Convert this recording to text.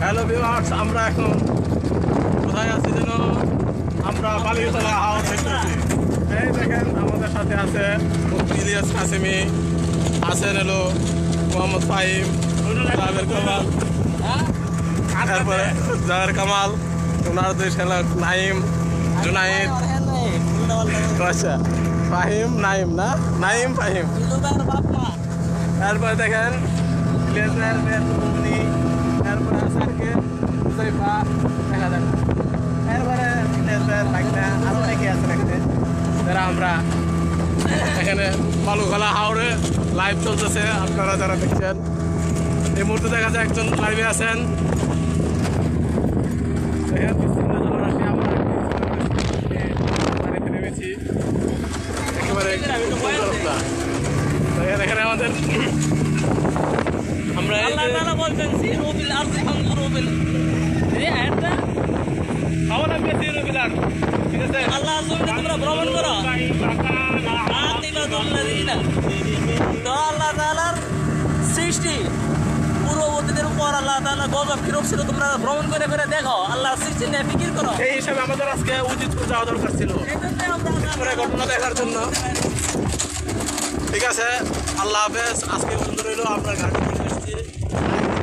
Hello viewers আমরা এখন কোথায় আছি যেন আমরা বালিগতলা হাওয়া দেখতেছি এই দেখেন আমাদের সাথে আছে ইলিয়াস কাসিমি আছেন হলো মোহাম্মদ ফাহিম জাভের কামাল। তারপরে জাভের কামাল ওনার দুই ছেলে নাইম জুনাইদ। আচ্ছা ফাহিম নাইম না? নাইম ফাহিম। তারপরে দেখেন লেজার বেতনি তারপরে স্যারকে জৈফা দেখা যাক। তারপরে লেজার লাগনা আরও অনেকে আছে দেখতে। যারা আমরা এখানে বালুখলা হাওড়ে লাইভ চলতেছে আপনারা যারা দেখছেন এই মুহূর্তে দেখা যায় একজন লাইভে আছেন। একেবারে এখানে আমাদের আল্লাহ তাআলা বলছেন আয়াতটা বিলার ঠিক আছে? আল্লাহ জমিনে তোমরা ভ্রমণ করো। আতিবাতুল্লাযিনা তো আল্লাহ তাআলার সৃষ্টি। পূর্ববর্তীদের উপর আল্লাহ তাআলা গজব কিরক ছিল তোমরা ভ্রমণ করে করে দেখো। আল্লাহর সৃষ্টি নিয়ে ফিকির করো। এই হিসাবে আমাদের আজকে উচিত যাওয়া দরকার ছিল। এই জন্য ঘটনা দেখার জন্য। ঠিক আছে? আল্লাহ হাফেজ। আজকে বন্ধ রইল। আপনার ঘাটে Yes.